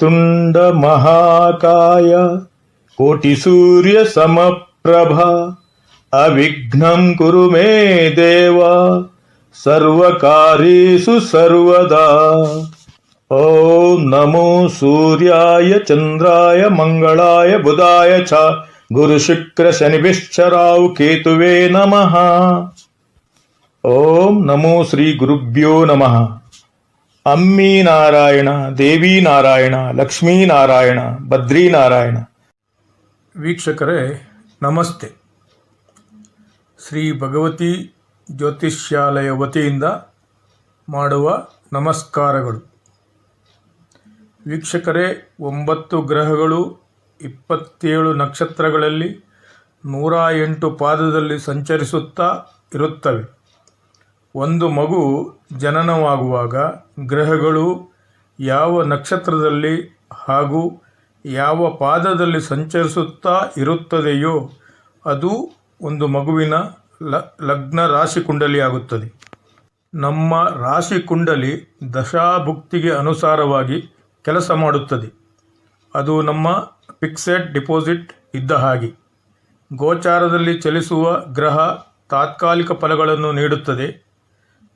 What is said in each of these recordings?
तुंड महाकाय कोटिसूर्यसमप्रभा। अविघ्नं कुरु मे देव सर्वकार्येषु सर्वदा। ॐ नमो सूर्याय, चन्द्राय, मंगलाय, बुधाय च। गुरुशुक्रशनिभिश्चराव केतुवे नमः। ॐ नमो श्री श्रीगुरुभ्यो नमः। ಅಮ್ಮಿ ನಾರಾಯಣ, ದೇವಿ ನಾರಾಯಣ, ಲಕ್ಷ್ಮೀ ನಾರಾಯಣ ಬದ್ರಿ ನಾರಾಯಣ. ವೀಕ್ಷಕರೇ, ನಮಸ್ತೆ. ಶ್ರೀ ಭಗವತಿ ಜ್ಯೋತಿಷ್ಯಾಲಯ ವತಿಯಿಂದ ಮಾಡುವ ನಮಸ್ಕಾರಗಳು. ವೀಕ್ಷಕರೇ, ಒಂಬತ್ತು ಗ್ರಹಗಳು ಇಪ್ಪತ್ತೇಳು ನಕ್ಷತ್ರಗಳಲ್ಲಿ ನೂರ ಎಂಟು ಪಾದದಲ್ಲಿ ಸಂಚರಿಸುತ್ತಾ ಇರುತ್ತವೆ. ಒಂದು ಮಗು ಜನನವಾಗುವಾಗ ಗ್ರಹಗಳು ಯಾವ ನಕ್ಷತ್ರದಲ್ಲಿ ಹಾಗೂ ಯಾವ ಪಾದದಲ್ಲಿ ಸಂಚರಿಸುತ್ತಾ ಇರುತ್ತದೆಯೋ ಅದು ಒಂದು ಮಗುವಿನ ಲಗ್ನ ರಾಶಿ ಕುಂಡಲಿಯಾಗುತ್ತದೆ. ನಮ್ಮ ರಾಶಿ ಕುಂಡಲಿ ದಶಾಭುಕ್ತಿಗೆ ಅನುಸಾರವಾಗಿ ಕೆಲಸ ಮಾಡುತ್ತದೆ. ಅದು ನಮ್ಮ ಫಿಕ್ಸೆಡ್ ಡಿಪಾಸಿಟ್ ಇದ್ದ ಹಾಗೆ. ಗೋಚಾರದಲ್ಲಿ ಚಲಿಸುವ ಗ್ರಹ ತಾತ್ಕಾಲಿಕ ಫಲಗಳನ್ನು ನೀಡುತ್ತದೆ.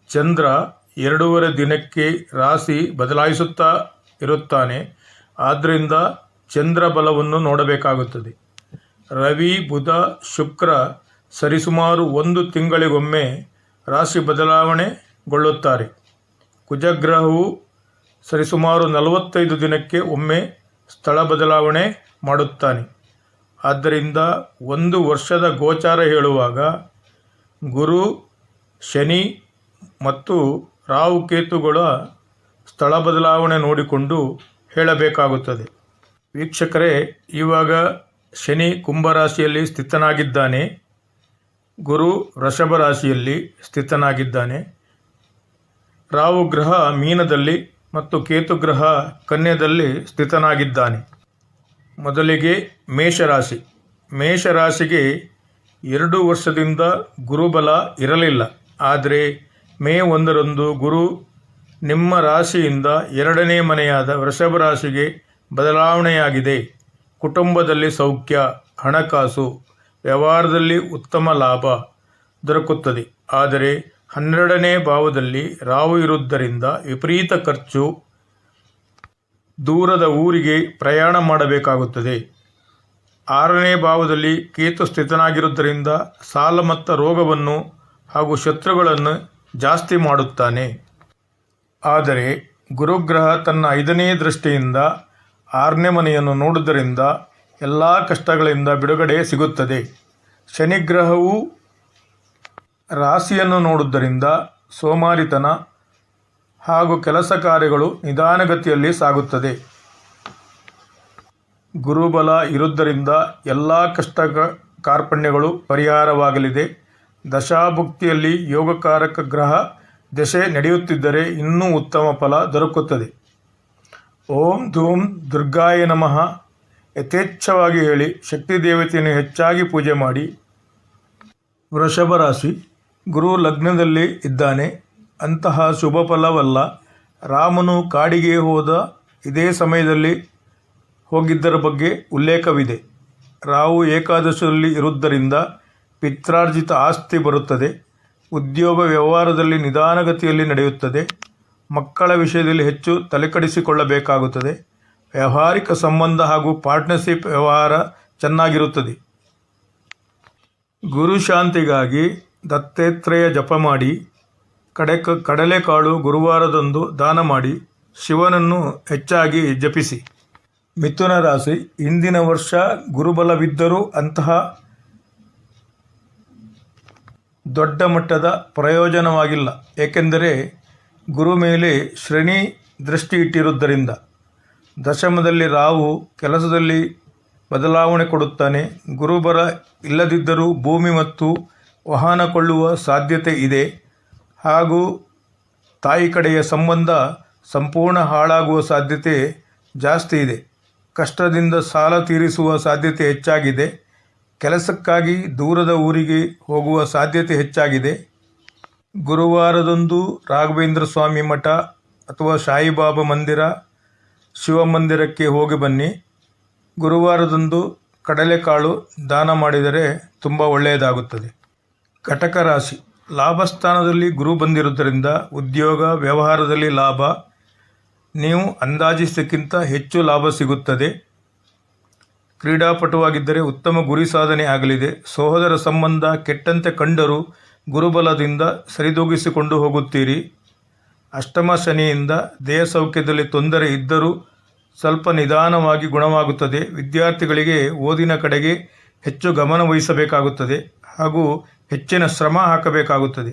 ಚಂದ್ರ ಎರಡೂವರೆ ದಿನಕ್ಕೆ ರಾಶಿ ಬದಲಾಯಿಸುತ್ತಾ ಇರುತ್ತಾನೆ. ಆದ್ದರಿಂದ ಚಂದ್ರ ಬಲವನ್ನು ನೋಡಬೇಕಾಗುತ್ತದೆ. ರವಿ, ಬುಧ, ಶುಕ್ರ ಸರಿಸುಮಾರು ಒಂದು ತಿಂಗಳಿಗೊಮ್ಮೆ ರಾಶಿ ಬದಲಾವಣೆಗೊಳ್ಳುತ್ತಾರೆ. ಕುಜಗ್ರಹವು ಸರಿಸುಮಾರು ನಲವತ್ತೈದು ದಿನಕ್ಕೆ ಒಮ್ಮೆ ಸ್ಥಳ ಬದಲಾವಣೆ ಮಾಡುತ್ತಾನೆ. ಆದ್ದರಿಂದ ಒಂದು ವರ್ಷದ ಗೋಚಾರ ಹೇಳುವಾಗ ಗುರು, ಶನಿ ಮತ್ತು ರಾಹು ಕೇತುಗಳ ಸ್ಥಳ ಬದಲಾವಣೆ ನೋಡಿಕೊಂಡು ಹೇಳಬೇಕಾಗುತ್ತದೆ. ವೀಕ್ಷಕರೇ, ಇವಾಗ ಶನಿ ಕುಂಭರಾಶಿಯಲ್ಲಿ ಸ್ಥಿತನಾಗಿದ್ದಾನೆ. ಗುರು ವೃಷಭ ರಾಶಿಯಲ್ಲಿ ಸ್ಥಿತನಾಗಿದ್ದಾನೆ. ರಾಹು ಗ್ರಹ ಮೀನದಲ್ಲಿ ಮತ್ತು ಕೇತು ಗ್ರಹ ಕನ್ಯದಲ್ಲಿ ಸ್ಥಿತನಾಗಿದ್ದಾನೆ. ಮೊದಲಿಗೆ ಮೇಷರಾಶಿ. ಮೇಷರಾಶಿಗೆ ಎರಡು ವರ್ಷದಿಂದ ಗುರುಬಲ ಇರಲಿಲ್ಲ. ಆದರೆ ಮೇ ಒಂದರಂದು ಗುರು ನಿಮ್ಮ ರಾಶಿಯಿಂದ ಎರಡನೇ ಮನೆಯಾದ ವೃಷಭ ರಾಶಿಗೆ ಬದಲಾವಣೆಯಾಗಿದೆ. ಕುಟುಂಬದಲ್ಲಿ ಸೌಖ್ಯ, ಹಣಕಾಸು, ವ್ಯವಹಾರದಲ್ಲಿ ಉತ್ತಮ ಲಾಭ ದೊರಕುತ್ತದೆ. ಆದರೆ ಹನ್ನೆರಡನೇ ಭಾವದಲ್ಲಿ ರಾವು ಇರುವುದರಿಂದ ವಿಪರೀತ ಖರ್ಚು ದೂರದ ಊರಿಗೆ ಪ್ರಯಾಣ ಮಾಡಬೇಕಾಗುತ್ತದೆ. ಆರನೇ ಭಾವದಲ್ಲಿ ಕೇತು ಸ್ಥಿತನಾಗಿರುವುದರಿಂದ ಸಾಲ ಮತ್ತು ರೋಗವನ್ನು ಹಾಗೂ ಶತ್ರುಗಳನ್ನು ಜಾಸ್ತಿ ಮಾಡುತ್ತಾನೆ. ಆದರೆ ಗುರುಗ್ರಹ ತನ್ನ ಐದನೇ ದೃಷ್ಟಿಯಿಂದ ಆರನೇ ಮನೆಯನ್ನು ನೋಡುವುದರಿಂದ ಎಲ್ಲ ಕಷ್ಟಗಳಿಂದ ಬಿಡುಗಡೆ ಸಿಗುತ್ತದೆ. ಶನಿಗ್ರಹವು ರಾಶಿಯನ್ನು ನೋಡುವುದರಿಂದ ಸೋಮಾರಿತನ ಹಾಗೂ ಕೆಲಸ ಕಾರ್ಯಗಳು ನಿಧಾನಗತಿಯಲ್ಲಿ ಸಾಗುತ್ತದೆ. ಗುರುಬಲ ಇರುವುದರಿಂದ ಎಲ್ಲ ಕಷ್ಟ ಕಾರ್ಪಣ್ಯಗಳು ಪರಿಹಾರವಾಗಲಿದೆ. ದಶಾಭುಕ್ತಿಯಲ್ಲಿ ಯೋಗಕಾರಕ ಗ್ರಹ ದಶೆ ನಡೆಯುತ್ತಿದ್ದರೆ ಇನ್ನೂ ಉತ್ತಮ ಫಲ ದೊರಕುತ್ತದೆ. ಓಂ ಧೂಂ ದುರ್ಗಾಯ ನಮಃ. ಯಥೇಚ್ಛವಾಗಿ ಹೇಳಿ, ಶಕ್ತಿ ದೇವತೆಯನ್ನು ಹೆಚ್ಚಾಗಿ ಪೂಜೆ ಮಾಡಿ. ವೃಷಭ ರಾಶಿ, ಗುರು ಲಗ್ನದಲ್ಲಿ ಇದ್ದಾನೆ. ಅಂತಹ ಶುಭ ಫಲವಲ್ಲ. ರಾಮನು ಕಾಡಿಗೆ ಹೋದ ಇದೇ ಸಮಯದಲ್ಲಿ ಹೋಗಿದ್ದರ ಬಗ್ಗೆ ಉಲ್ಲೇಖವಿದೆ. ರಾವು ಏಕಾದಶಿಯಲ್ಲಿ ಇರುವುದರಿಂದ ಪಿತ್ರಾರ್ಜಿತ ಆಸ್ತಿ ಬರುತ್ತದೆ. ಉದ್ಯೋಗ ವ್ಯವಹಾರದಲ್ಲಿ ನಿಧಾನಗತಿಯಲ್ಲಿ ನಡೆಯುತ್ತದೆ. ಮಕ್ಕಳ ವಿಷಯದಲ್ಲಿ ಹೆಚ್ಚು ತಲೆಕಡಿಸಿಕೊಳ್ಳಬೇಕಾಗುತ್ತದೆ. ವ್ಯಾವಹಾರಿಕ ಸಂಬಂಧ ಹಾಗೂ ಪಾರ್ಟ್ನರ್ಶಿಪ್ ವ್ಯವಹಾರ ಚೆನ್ನಾಗಿರುತ್ತದೆ. ಗುರುಶಾಂತಿಗಾಗಿ ದತ್ತಾತ್ರೇಯ ಜಪ ಮಾಡಿ, ಕಡೆ ಕಡಲೆಕಾಳು ಗುರುವಾರದಂದು ದಾನ ಮಾಡಿ, ಶಿವನನ್ನು ಹೆಚ್ಚಾಗಿ ಜಪಿಸಿ. ಮಿಥುನ ರಾಶಿ, ಇಂದಿನ ವರ್ಷ ಗುರುಬಲವಿದ್ದರೂ ಅಂತಹ ದೊಡ್ಡ ಮಟ್ಟದ ಪ್ರಯೋಜನವಾಗಿಲ್ಲ. ಏಕೆಂದರೆ ಗುರು ಮೇಲೆ ಶ್ರೇಣಿ ದೃಷ್ಟಿ ಇಟ್ಟಿರುವುದರಿಂದ ದಶಮದಲ್ಲಿ ರಾಹು ಕೆಲಸದಲ್ಲಿ ಬದಲಾವಣೆ ಕೊಡುತ್ತಾನೆ. ಗುರುಬರ ಇಲ್ಲದಿದ್ದರೂ ಭೂಮಿ ಮತ್ತು ವಾಹನ ಕೊಳ್ಳುವ ಸಾಧ್ಯತೆ ಇದೆ. ಹಾಗೂ ತಾಯಿ ಕಡೆಯ ಸಂಬಂಧ ಸಂಪೂರ್ಣ ಹಾಳಾಗುವ ಸಾಧ್ಯತೆ ಜಾಸ್ತಿ ಇದೆ. ಕಷ್ಟದಿಂದ ಸಾಲ ತೀರಿಸುವ ಸಾಧ್ಯತೆ ಹೆಚ್ಚಾಗಿದೆ. ಕೆಲಸಕ್ಕಾಗಿ ದೂರದ ಊರಿಗೆ ಹೋಗುವ ಸಾಧ್ಯತೆ ಹೆಚ್ಚಾಗಿದೆ. ಗುರುವಾರದಂದು ರಾಘವೇಂದ್ರ ಸ್ವಾಮಿ ಮಠ ಅಥವಾ ಸಾಯಿಬಾಬಾ ಮಂದಿರ ಶಿವಮಂದಿರಕ್ಕೆ ಹೋಗಿ ಬನ್ನಿ. ಗುರುವಾರದಂದು ಕಡಲೆಕಾಳು ದಾನ ಮಾಡಿದರೆ ತುಂಬ ಒಳ್ಳೆಯದಾಗುತ್ತದೆ. ಕಟಕ ರಾಶಿ. ಲಾಭಸ್ಥಾನದಲ್ಲಿ ಗುರು ಬಂದಿರುವುದರಿಂದ ಉದ್ಯೋಗ, ವ್ಯವಹಾರದಲ್ಲಿ ಲಾಭ. ನೀವು ಅಂದಾಜಿಸಕ್ಕಿಂತ ಹೆಚ್ಚು ಲಾಭ ಸಿಗುತ್ತದೆ. ಕ್ರೀಡಾಪಟುವಾಗಿದ್ದರೆ ಉತ್ತಮ ಗುರಿ ಸಾಧನೆ ಆಗಲಿದೆ. ಸಹೋದರ ಸಂಬಂಧ ಕೆಟ್ಟಂತೆ ಕಂಡರೂ ಗುರುಬಲದಿಂದ ಸರಿದೂಗಿಸಿಕೊಂಡು ಹೋಗುತ್ತೀರಿ. ಅಷ್ಟಮ ಶನಿಯಿಂದ ದೇಹ ಸೌಖ್ಯದಲ್ಲಿ ತೊಂದರೆ ಇದ್ದರೂ ಸ್ವಲ್ಪ ನಿಧಾನವಾಗಿ ಗುಣವಾಗುತ್ತದೆ. ವಿದ್ಯಾರ್ಥಿಗಳಿಗೆ ಓದಿನ ಕಡೆಗೆ ಹೆಚ್ಚು ಗಮನ ವಹಿಸಬೇಕಾಗುತ್ತದೆ ಹಾಗೂ ಹೆಚ್ಚಿನ ಶ್ರಮ ಹಾಕಬೇಕಾಗುತ್ತದೆ.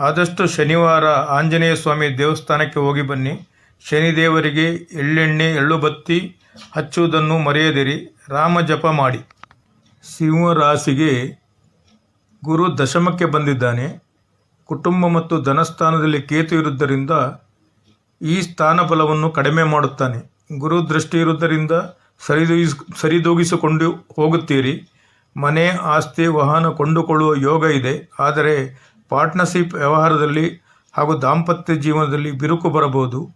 ಆದಷ್ಟು ಶನಿವಾರ ಆಂಜನೇಯ ಸ್ವಾಮಿ ದೇವಸ್ಥಾನಕ್ಕೆ ಹೋಗಿ ಬನ್ನಿ. ಶನಿದೇವರಿಗೆ ಎಳ್ಳೆಣ್ಣೆ ಎಳ್ಳು ಬತ್ತಿ ಹಚ್ಚುವುದನ್ನು ಮರೆಯದಿರಿ. ರಾಮ ಜಪ ಮಾಡಿ. ಸಿಂಹರಾಶಿಗೆ ಗುರು ದಶಮಕ್ಕೆ ಬಂದಿದ್ದಾನೆ. ಕುಟುಂಬ ಮತ್ತು ಧನಸ್ಥಾನದಲ್ಲಿ ಕೇತು ಇರುವುದರಿಂದ ಈ ಸ್ಥಾನ ಬಲವನ್ನು ಕಡಿಮೆ ಮಾಡುತ್ತಾನೆ. ಗುರು ದೃಷ್ಟಿ ಇರುವುದರಿಂದ ಸರಿದೂಗಿಸ್ ಸರಿದೂಗಿಸಿಕೊಂಡು ಹೋಗುತ್ತೀರಿ. ಮನೆ, ಆಸ್ತಿ, ವಾಹನ ಕೊಂಡುಕೊಳ್ಳುವ ಯೋಗ ಇದೆ. ಆದರೆ ಪಾರ್ಟ್ನರ್ಶಿಪ್ ವ್ಯವಹಾರದಲ್ಲಿ ಹಾಗೂ ದಾಂಪತ್ಯ ಜೀವನದಲ್ಲಿ ಬಿರುಕು ಬರಬಹುದು.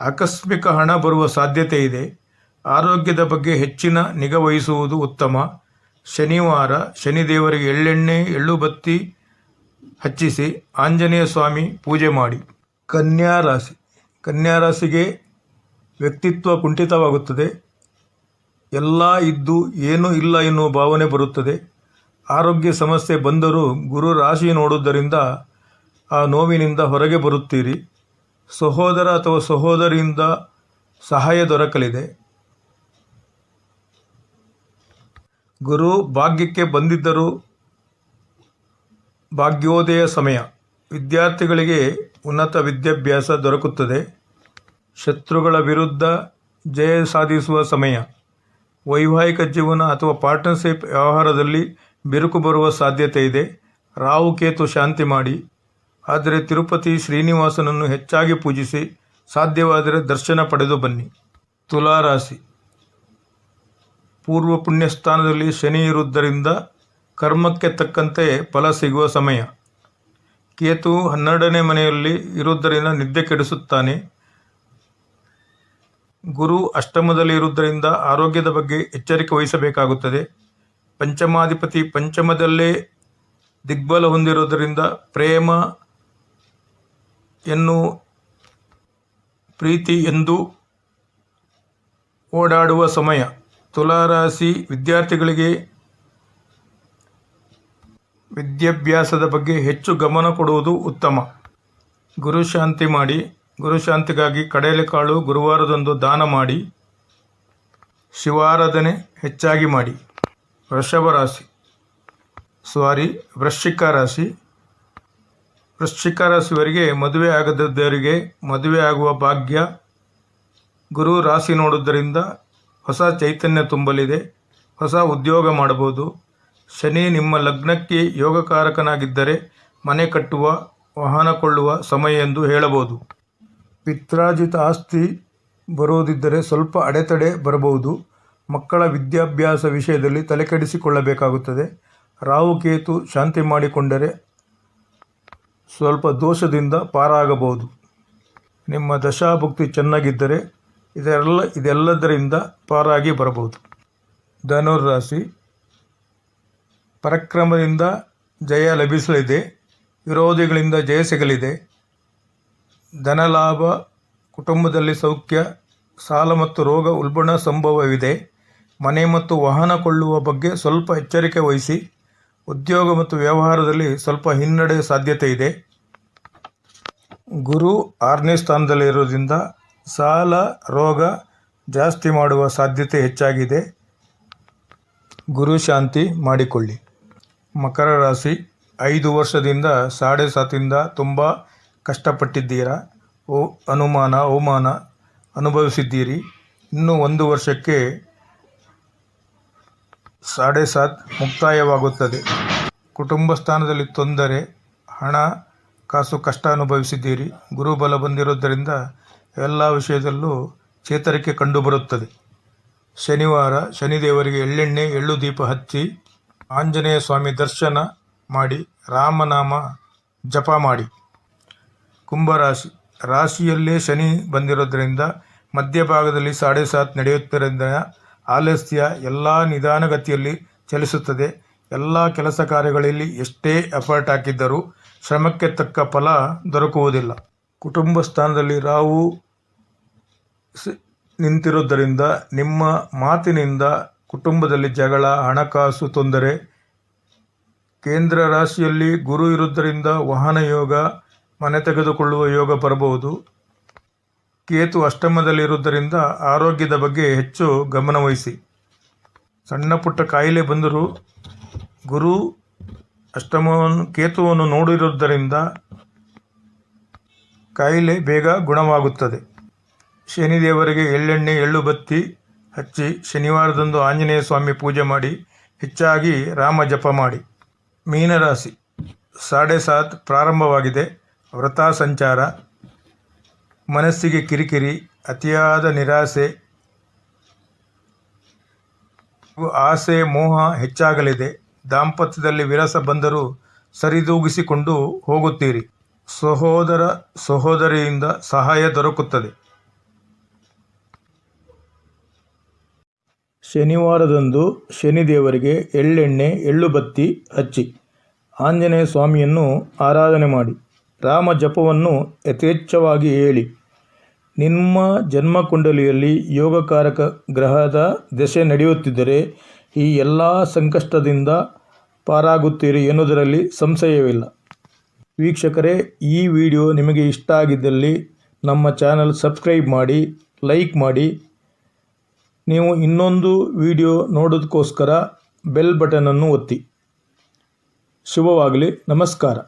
ಆಕಸ್ಮಿಕ ಹಣ ಬರುವ ಸಾಧ್ಯತೆ ಇದೆ. ಆರೋಗ್ಯದ ಬಗ್ಗೆ ಹೆಚ್ಚಿನ ನಿಗವಹಿಸುವುದು ಉತ್ತಮ. ಶನಿವಾರ ಶನಿದೇವರಿಗೆ ಎಳ್ಳೆಣ್ಣೆ, ಎಳ್ಳುಬತ್ತಿ ಹಚ್ಚಿಸಿ ಆಂಜನೇಯ ಸ್ವಾಮಿ ಪೂಜೆ ಮಾಡಿ. ಕನ್ಯಾ ರಾಶಿ. ಕನ್ಯಾ ರಾಶಿಗೆ ವ್ಯಕ್ತಿತ್ವ ಕುಂಠಿತವಾಗುತ್ತದೆ. ಎಲ್ಲ ಇದ್ದು ಏನೂ ಇಲ್ಲ ಎನ್ನುವ ಭಾವನೆ ಬರುತ್ತದೆ. ಆರೋಗ್ಯ ಸಮಸ್ಯೆ ಬಂದರೂ ಗುರು ರಾಶಿ ನೋಡುವುದರಿಂದ ಆ ನೋವಿನಿಂದ ಹೊರಗೆ ಬರುತ್ತೀರಿ. ಸಹೋದರ ಅಥವಾ ಸಹೋದರಿಯಿಂದ ಸಹಾಯ ದೊರಕಲಿದೆ. ಗುರು ಭಾಗ್ಯಕ್ಕೆ ಬಂದಿದ್ದರೂ ಭಾಗ್ಯೋದಯ ಸಮಯ. ವಿದ್ಯಾರ್ಥಿಗಳಿಗೆ ಉನ್ನತ ವಿದ್ಯಾಭ್ಯಾಸ ದೊರಕುತ್ತದೆ. ಶತ್ರುಗಳ ವಿರುದ್ಧ ಜಯ ಸಾಧಿಸುವ ಸಮಯ. ವೈವಾಹಿಕ ಜೀವನ ಅಥವಾ ಪಾರ್ಟ್ನರ್ಶಿಪ್ ವ್ಯವಹಾರದಲ್ಲಿ ಬಿರುಕು ಬರುವ ಸಾಧ್ಯತೆ ಇದೆ. ರಾಹು ಕೇತು ಶಾಂತಿ ಮಾಡಿ. ಆದರೆ ತಿರುಪತಿ ಶ್ರೀನಿವಾಸನನ್ನು ಹೆಚ್ಚಾಗಿ ಪೂಜಿಸಿ ಸಾಧ್ಯವಾದರೆ ದರ್ಶನ ಪಡೆದು ಬನ್ನಿ. ತುಲಾರಾಶಿ. ಪೂರ್ವ ಪುಣ್ಯಸ್ಥಾನದಲ್ಲಿ ಶನಿ ಇರುವುದರಿಂದ ಕರ್ಮಕ್ಕೆ ತಕ್ಕಂತೆ ಫಲ ಸಿಗುವ ಸಮಯ. ಕೇತು ಹನ್ನೆರಡನೇ ಮನೆಯಲ್ಲಿ ಇರುವುದರಿಂದ ನಿದ್ದೆ ಕೆಡಿಸುತ್ತಾನೆ. ಗುರು ಅಷ್ಟಮದಲ್ಲಿ ಇರುವುದರಿಂದ ಆರೋಗ್ಯದ ಬಗ್ಗೆ ಎಚ್ಚರಿಕೆ ವಹಿಸಬೇಕಾಗುತ್ತದೆ. ಪಂಚಮಾಧಿಪತಿ ಪಂಚಮದಲ್ಲೇ ದಿಗ್ಬಲ ಹೊಂದಿರುವುದರಿಂದ ಪ್ರೇಮ ಎನ್ನು ಪ್ರೀತಿ ಎಂದು ಓಡಾಡುವ ಸಮಯ. ತುಲಾರಾಶಿ ವಿದ್ಯಾರ್ಥಿಗಳಿಗೆ ವಿದ್ಯಾಭ್ಯಾಸದ ಬಗ್ಗೆ ಹೆಚ್ಚು ಗಮನ ಕೊಡುವುದು ಉತ್ತಮ. ಗುರುಶಾಂತಿ ಮಾಡಿ ಗುರುಶಾಂತಿಗಾಗಿ ಕಡಲೆಕಾಳು ಗುರುವಾರದಂದು ದಾನ ಮಾಡಿ, ಶಿವಾರಾಧನೆ ಹೆಚ್ಚಾಗಿ ಮಾಡಿ. ವೃಷಭ ರಾಶಿ ಸಾರಿ ವೃಶ್ಚಿಕ ರಾಶಿ. ವೃಶ್ಚಿಕ ರಾಶಿಯವರಿಗೆ ಮದುವೆ ಆಗದಿದ್ದವರಿಗೆ ಮದುವೆ ಆಗುವ ಭಾಗ್ಯ ಗುರು ರಾಶಿ ನೋಡುವುದರಿಂದ ಹೊಸ ಚೈತನ್ಯ ತುಂಬಲಿದೆ. ಹೊಸ ಉದ್ಯೋಗ ಮಾಡಬಹುದು. ಶನಿ ನಿಮ್ಮ ಲಗ್ನಕ್ಕೆ ಯೋಗಕಾರಕನಾಗಿದ್ದರೆ ಮನೆ ಕಟ್ಟುವ, ವಾಹನ ಕೊಳ್ಳುವ ಸಮಯ ಎಂದು ಹೇಳಬಹುದು. ಪಿತ್ರಾಜಿತ ಆಸ್ತಿ ಬರೋದಿದ್ದರೆ ಸ್ವಲ್ಪ ಅಡೆತಡೆ ಬರಬಹುದು. ಮಕ್ಕಳ ವಿದ್ಯಾಭ್ಯಾಸ ವಿಷಯದಲ್ಲಿ ತಲೆಕೆಡಿಸಿಕೊಳ್ಳಬೇಕಾಗುತ್ತದೆ ರಾಹು ಕೇತು ಶಾಂತಿ ಮಾಡಿಕೊಂಡರೆ ಸ್ವಲ್ಪ ದೋಷದಿಂದ ಪಾರಾಗಬಹುದು. ನಿಮ್ಮ ದಶಾಭುಕ್ತಿ ಚೆನ್ನಾಗಿದ್ದರೆ ಇದೆಲ್ಲ ಇದೆಲ್ಲದರಿಂದ ಪಾರಾಗಿ ಬರಬಹುದು. ಧನುರ್ರಾಶಿ. ಪರಾಕ್ರಮದಿಂದ ಜಯ ಲಭಿಸಲಿದೆ. ವಿರೋಧಿಗಳಿಂದ ಜಯ ಸಿಗಲಿದೆ. ಧನಲಾಭ, ಕುಟುಂಬದಲ್ಲಿ ಸೌಖ್ಯ, ಸಾಲ ಮತ್ತು ರೋಗ, ಉಲ್ಬಣ ಸಂಭವವಿದೆ. ಮನೆ ಮತ್ತು ವಾಹನ ಕೊಳ್ಳುವ ಬಗ್ಗೆ ಸ್ವಲ್ಪ ಎಚ್ಚರಿಕೆ ವಹಿಸಿ, ಉದ್ಯೋಗ ಮತ್ತು ವ್ಯವಹಾರದಲ್ಲಿ ಸ್ವಲ್ಪ ಹಿನ್ನಡೆ ಸಾಧ್ಯತೆ ಇದೆ. ಗುರು ಆರನೇ ಸ್ಥಾನದಲ್ಲಿರೋದ್ರಿಂದ ಸಾಲ, ರೋಗ ಜಾಸ್ತಿ ಮಾಡುವ ಸಾಧ್ಯತೆ ಹೆಚ್ಚಾಗಿದೆ. ಗುರು ಶಾಂತಿ ಮಾಡಿಕೊಳ್ಳಿ. ಮಕರ ರಾಶಿ, ಐದು ವರ್ಷದಿಂದ ಸಾಡೆ ಸಾತಿಂದ ತುಂಬ ಕಷ್ಟಪಟ್ಟಿದ್ದೀರಾ? ಓ, ಅನುಮಾನ, ಅವಮಾನ ಅನುಭವಿಸಿದ್ದೀರಿ. ಇನ್ನು ಒಂದು ವರ್ಷಕ್ಕೆ ಸಾಡೆ ಸಾತ್ ಮುಕ್ತಾಯವಾಗುತ್ತದೆ. ಕುಟುಂಬ ಸ್ಥಾನದಲ್ಲಿ ತೊಂದರೆ, ಹಣ, ಕಾಸು ಕಷ್ಟ ಅನುಭವಿಸಿದ್ದೀರಿ. ಗುರುಬಲ ಬಂದಿರೋದರಿಂದ ಎಲ್ಲ ವಿಷಯದಲ್ಲೂ ಚೇತರಿಕೆ ಕಂಡುಬರುತ್ತದೆ. ಶನಿವಾರ ಶನಿದೇವರಿಗೆ ಎಳ್ಳೆಣ್ಣೆ, ಎಳ್ಳು ದೀಪ ಹಚ್ಚಿ ಆಂಜನೇಯ ಸ್ವಾಮಿ ದರ್ಶನ ಮಾಡಿ, ರಾಮನಾಮ ಜಪ ಮಾಡಿ. ಕುಂಭರಾಶಿ. ರಾಶಿಯಲ್ಲೇ ಶನಿ ಬಂದಿರೋದ್ರಿಂದ ಮಧ್ಯಭಾಗದಲ್ಲಿ ಸಾಡೆ ಸಾತ್ ನಡೆಯುತ್ತಿದ್ದರಿಂದ ಆಲಸ್ಯ ಎಲ್ಲ ನಿಧಾನಗತಿಯಲ್ಲಿ ಚಲಿಸುತ್ತದೆ. ಎಲ್ಲ ಕೆಲಸ ಕಾರ್ಯಗಳಲ್ಲಿ ಎಷ್ಟೇ ಎಫರ್ಟ್ ಹಾಕಿದ್ದರೂ ಶ್ರಮಕ್ಕೆ ತಕ್ಕ ಫಲ ದೊರಕುವುದಿಲ್ಲ. ಕುಟುಂಬ ಸ್ಥಾನದಲ್ಲಿ ರಾಹು ನಿಂತಿರುವುದರಿಂದ ನಿಮ್ಮ ಮಾತಿನಿಂದ ಕುಟುಂಬದಲ್ಲಿ ಜಗಳ, ಹಣಕಾಸು ತೊಂದರೆ, ಕೇಂದ್ರ ರಾಶಿಯಲ್ಲಿ ಗುರು ಇರುವುದರಿಂದ ವಾಹನ ಯೋಗ, ಮನೆ ತೆಗೆದುಕೊಳ್ಳುವ ಯೋಗ ಬರಬಹುದು. ಕೇತು ಅಷ್ಟಮದಲ್ಲಿರುವುದರಿಂದ ಆರೋಗ್ಯದ ಬಗ್ಗೆ ಹೆಚ್ಚು ಗಮನವಹಿಸಿ ಸಣ್ಣ ಪುಟ್ಟ ಕಾಯಿಲೆ ಬಂದರೂ ಗುರು ಅಷ್ಟಮವನ್ನು, ಕೇತುವನ್ನು ನೋಡಿರುವುದರಿಂದ ಕಾಯಿಲೆ ಬೇಗ ಗುಣವಾಗುತ್ತದೆ. ಶನಿದೇವರಿಗೆ ಎಳ್ಳೆಣ್ಣೆ, ಎಳ್ಳು ಬತ್ತಿ ಹಚ್ಚಿ ಶನಿವಾರದಂದು ಆಂಜನೇಯ ಸ್ವಾಮಿ ಪೂಜೆ ಮಾಡಿ, ಹೆಚ್ಚಾಗಿ ರಾಮ ಜಪ ಮಾಡಿ. ಮೀನರಾಶಿ. ಸಾಡೆ ಸಾತ್ ಪ್ರಾರಂಭವಾಗಿದೆ. ವ್ರತ ಸಂಚಾರ ಮನಸ್ಸಿಗೆ ಕಿರಿಕಿರಿ, ಅತಿಯಾದ ನಿರಾಸೆ ಆಸೆ, ಮೋಹ ಹೆಚ್ಚಾಗಲಿದೆ. ದಾಂಪತ್ಯದಲ್ಲಿ ವಿರಸ ಬಂದರೂ ಸರಿದೂಗಿಸಿಕೊಂಡು ಹೋಗುತ್ತೀರಿ. ಸಹೋದರ ಸಹೋದರಿಯಿಂದ ಸಹಾಯ ದೊರಕುತ್ತದೆ. ಶನಿವಾರದಂದು ಶನಿದೇವರಿಗೆ ಎಳ್ಳೆಣ್ಣೆ ಎಳ್ಳು ಬತ್ತಿ ಹಚ್ಚಿ. ಆಂಜನೇಯ ಸ್ವಾಮಿಯನ್ನು ಆರಾಧನೆ ಮಾಡಿ. ರಾಮ ಜಪವನ್ನು ಯಥೇಚ್ಛವಾಗಿ ಹೇಳಿ. ನಿಮ್ಮ ಜನ್ಮಕುಂಡಲಿಯಲ್ಲಿ ಯೋಗಕಾರಕ ಗ್ರಹದ ದಶೆ ನಡೆಯುತ್ತಿದ್ದರೆ ಈ ಎಲ್ಲ ಸಂಕಷ್ಟದಿಂದ ಪಾರಾಗುತ್ತೀರಿ ಎನ್ನುವುದರಲ್ಲಿ ಸಂಶಯವಿಲ್ಲ. ವೀಕ್ಷಕರೇ, ಈ ವಿಡಿಯೋ ನಿಮಗೆ ಇಷ್ಟ ಆಗಿದ್ದಲ್ಲಿ ನಮ್ಮ ಚಾನಲ್ ಸಬ್ಸ್ಕ್ರೈಬ್ ಮಾಡಿ, ಲೈಕ್ ಮಾಡಿ ನೀವು ಇನ್ನೊಂದು ವಿಡಿಯೋ ನೋಡೋದಕ್ಕೋಸ್ಕರ ಬೆಲ್ ಬಟನನ್ನು ಒತ್ತಿ. ಶುಭವಾಗಲಿ ನಮಸ್ಕಾರ.